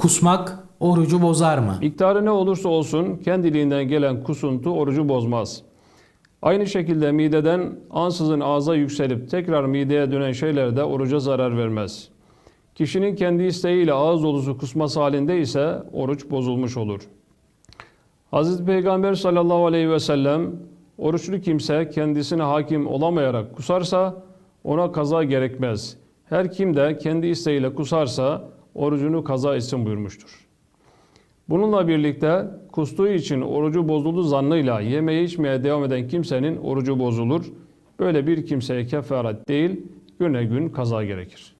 kusmak orucu bozar mı? Miktarı ne olursa olsun kendiliğinden gelen kusuntu orucu bozmaz. Aynı şekilde mideden ansızın ağza yükselip tekrar mideye dönen şeyler de oruca zarar vermez. Kişinin kendi isteğiyle ağız dolusu kusması halinde ise oruç bozulmuş olur. Hz. Peygamber sallallahu aleyhi ve sellem oruçlu kimse kendisine hakim olamayarak kusarsa ona kaza gerekmez. Her kim de kendi isteğiyle kusarsa orucunu kaza etsin buyurmuştur. Bununla birlikte kustuğu için orucu bozuldu zannıyla yemeye içmeye devam eden kimsenin orucu bozulur. Böyle bir kimseye kefaret değil, güne gün kaza gerekir.